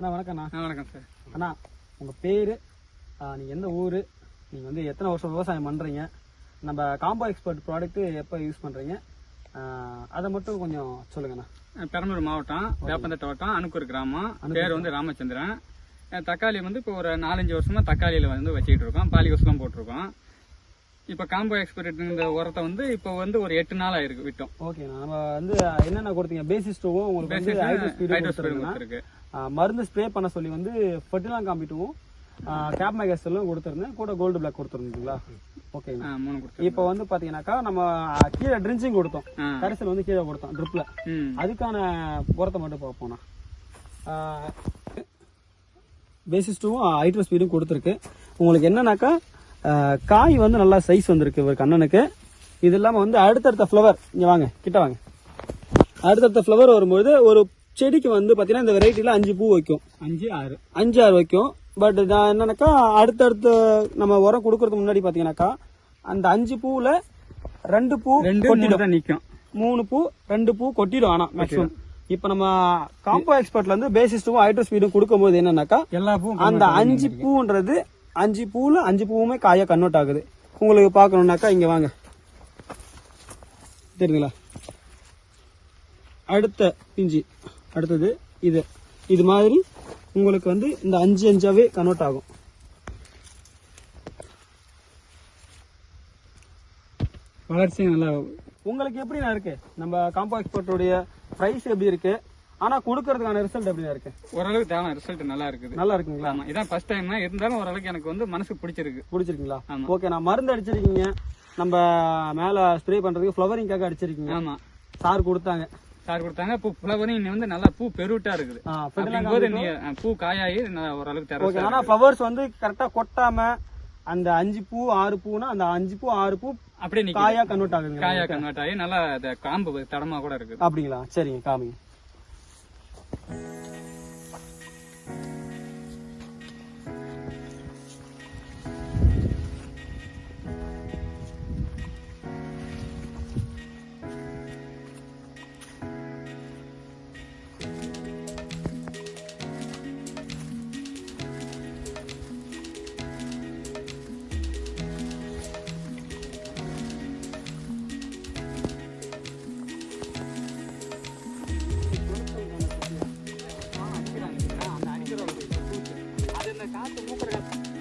அண்ணா வணக்கம்ண்ணா. வணக்கம் சார். அண்ணா உங்கள் பேர் நீங்கள் எந்த ஊர் நீங்கள் வந்து எத்தனை வருஷம் விவசாயம் பண்ணுறீங்க நம்ம காம்போ எக்ஸ்பர்ட் ப்ராடக்ட்டு எப்போ யூஸ் பண்ணுறீங்க அதை மட்டும் கொஞ்சம் சொல்லுங்கண்ணா. பெரம்பலூர் மாவட்டம் வேப்பந்தட்டை வட்டம் அணுக்கூர் கிராமம். பேர் வந்து ராமச்சந்திரன். தக்காளி வந்து இப்போ ஒரு நாலஞ்சு வருஷமா தக்காளியில வந்து வச்சுக்கிட்டு இருக்கோம் பாலி தான் போட்டிருக்கோம். இப்போ காம்போ எக்ஸ்பெரிட் இந்த உரத்தை வந்து இப்போ வந்து ஒரு எட்டு நாள் ஆயிருக்கு விட்டோம். ஓகேண்ணா நம்ம வந்து என்னென்ன கொடுத்தீங்க? பேசிஸ் டூவும் உங்களுக்கு வந்து ஹைட்ரோஸ்பீடு மருந்து ஸ்ப்ரே பண்ண சொல்லி வந்து ஃபெர்டிலாம் காம்பிட்டுவும் கேப் மேகஸ்டலும் கொடுத்துருந்தேன். கூட கோல்டு பிளாக் கொடுத்துருந்தீங்களா? மூணு கொடுத்து இப்போ வந்து பார்த்தீங்கன்னாக்கா நம்ம கீழே ட்ரிஞ்சிங் கொடுத்தோம். ஆ. கடைசியில் வந்து கீழே கொடுத்தோம் ட்ரிப்பில் ம். அதுக்கான உரத்தை மட்டும் பார்ப்போம்ண்ணா பேசிஸ் டூவும் ஹைட்ரோ ஸ்பீடும் கொடுத்துருக்கு. உங்களுக்கு என்னன்னாக்கா காய் வந்து நல்லா சைஸ் வந்திருக்கு இவர் கண்ணனுக்கு இது இல்லாமல் வந்து அடுத்தடுத்த ஃப்ளவர் இங்கே வாங்க கிட்ட வாங்க. அடுத்தடுத்த ஃப்ளவர் வரும்போது ஒரு செடிக்கு வந்து பார்த்தீங்கன்னா இந்த வெரைட்டியில் அஞ்சு பூ வைக்கும். அஞ்சு ஆறு. அஞ்சு ஆறு வைக்கும். பட் நான் என்னன்னாக்கா அடுத்தடுத்த நம்ம உரம் கொடுக்கறதுக்கு முன்னாடி பார்த்தீங்கன்னாக்கா அந்த அஞ்சு பூவில் ரெண்டு பூ தான் நிக்கும். மூணு பூ ரெண்டு பூ கொட்டிடும் ஆனா மேக்ஸிமம் இப்போ நம்ம காம்போ எக்ஸ்பர்ட்ல இருந்து பேசிஸ் டூ ஹைட்ரோ ஸ்பீடும் கொடுக்கும்போது என்னன்னாக்கா எல்லா பூவும் அந்த அஞ்சு பூன்றது அஞ்சு பூவில் அஞ்சு பூவுமே காயாக கன்வெர்ட் ஆகுது. உங்களுக்கு பார்க்கணுன்னாக்கா இங்கே வாங்க. தெரியுங்களா அடுத்த பிஞ்சு அடுத்தது இது. இது மாதிரி உங்களுக்கு வந்து இந்த அஞ்சு அஞ்சாவே கன்வெர்ட் ஆகும். வளர்ச்சி நல்லா உங்களுக்கு எப்படிண்ணா இருக்கு? நம்ம காம்போ எக்ஸ்பர்ட்டோடைய ப்ரைஸ் எப்படி இருக்குது ஆனா கொடுக்கறதுக்கான ரிசல்ட் எப்படிண்ணா இருக்கு? ஓரளவுக்கு தேவை ரிசல்ட் நல்லா இருக்குது. நல்லா இருக்குங்களா? ஆமா இதான் ஃபர்ஸ்ட் டைம் தான் இருந்தாலும் ஓரளவுக்கு எனக்கு வந்து மனசுக்கு பிடிச்சிருக்கு. பிடிச்சிருக்கீங்களா. ஓகே நான் மருந்து அடிச்சிருக்கீங்க. நம்ம மேல ஸ்ப்ரே பண்றதுக்கு ஃப்ளவரிங்காக அடிச்சிருக்கீங்க. ஆமா. சார் கொடுத்தாங்க. சார் கொடுத்தாங்க. பூ ஃப்ளவரிங் இன்னி வந்து நல்லா பூ பெருட்டா இருக்குது. அப்படிங்கும்போது பூ காயாகி ஓரளவுக்கு ஓகே ஆனா ஃப்ளவர்ஸ் வந்து கரெக்டா கொட்டாம அந்த அஞ்சு பூ ஆறு பூனா அந்த அஞ்சு பூ ஆறு பூ அப்படியே காயா கன்வெர்ட் ஆகுதுங்க காயா கன்வெர்ட் ஆகி நல்லா காம்பு தடமா கூட இருக்குது. அப்படிங்களா? சரிங்க காமிங்க. だって思。